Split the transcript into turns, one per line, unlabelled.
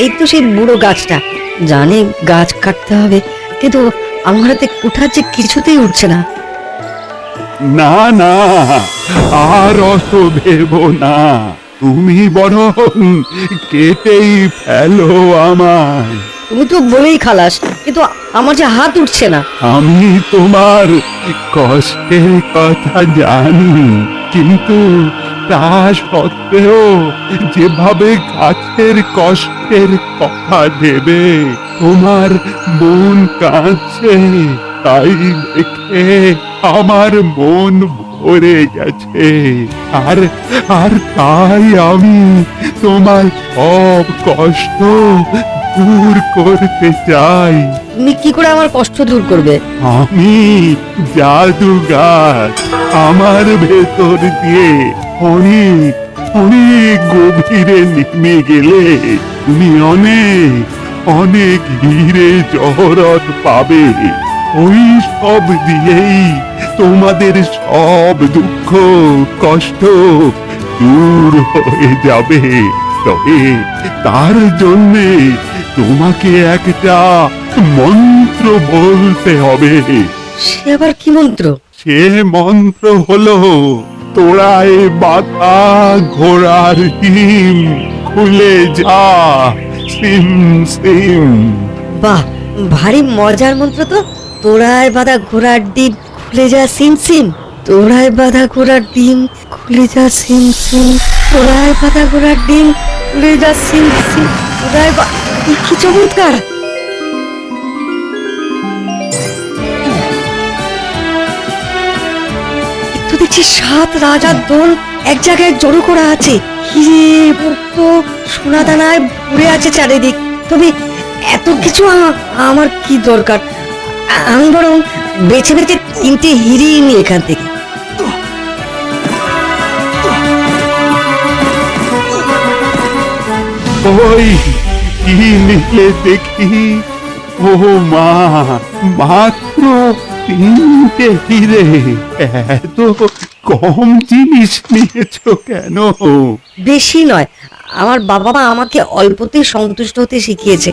এই তো সেই বুড়ো গাছটা। জানি গাছ কাটতে হবে কিন্তু আমার হাতে কুঠার যে কিছুতেই উঠছে না।
না না আর অত ভেবো না। তুমি বরং কেটেই ফেলো আমায়।
তুমি তো বলেই খালাস কিন্তু আমার যে হাত উঠছে না।
আমি তোমার কষ্টের কথা জানি কিন্তু তা সত্ত্বেও যেভাবে গাছের কষ্টের কথা দেবে তোমার মন কাঁদছে, তাই দেখে আমার মন ভরে গেছে। আর আর তাই আমি তোমার সব কষ্ট দূর করতে চাই।
তুমি কি করে আমার কষ্ট দূর করবে?
আমি জাদুগার আমার ভেতর দিয়ে অনেক অনেক গভীরে নেমে গেলে তুমি অনেক অনেক হিরে জহরত পাবে। ওই সব দিয়েই তোমাদের সব দুঃখ কষ্ট দূর হয়ে যাবে। তবে তার জন্যে তোমাকে একটা মন্ত্র বলতে হবে।
সে আবার কি মন্ত্র?
সে মন্ত্র হলো তোড়ায় বাতা ঘোড়ার হিম খুলে যা সিম সিম।
বাহ ভারী মজার মন্ত্র তো। তোড়ায় বাঁধা ঘোড়ার ডিম খুলে যা সিম সিম। তোড়ায় বাঁধা ঘোড়ার ডিম, খুলে যা সিম সিম। তোড়ায় বাঁধা ঘোড়ার ডিম, খুলে যা সিম সিম। তোড়ায় বা কি চমৎকার! তো দেখছি সাত রাজার দল এক জায়গায় জড়ো করা আছে। হিরে মুক্ত সোনা দানায় ভরে আছে চারিদিক। তবে এত কিছু আমার কি দরকার? আমি বরং বেছে বেছে তিনটে হিরে নি এখান থেকে।
ওই কি দেখি ও মা মাত্র তিনটে হিরে। এত কম জিনিস নিয়েছো কেন?
বেশি নয় আমার বাবা মা আমাকে অল্পতেই সন্তুষ্ট হতে শিখিয়েছে।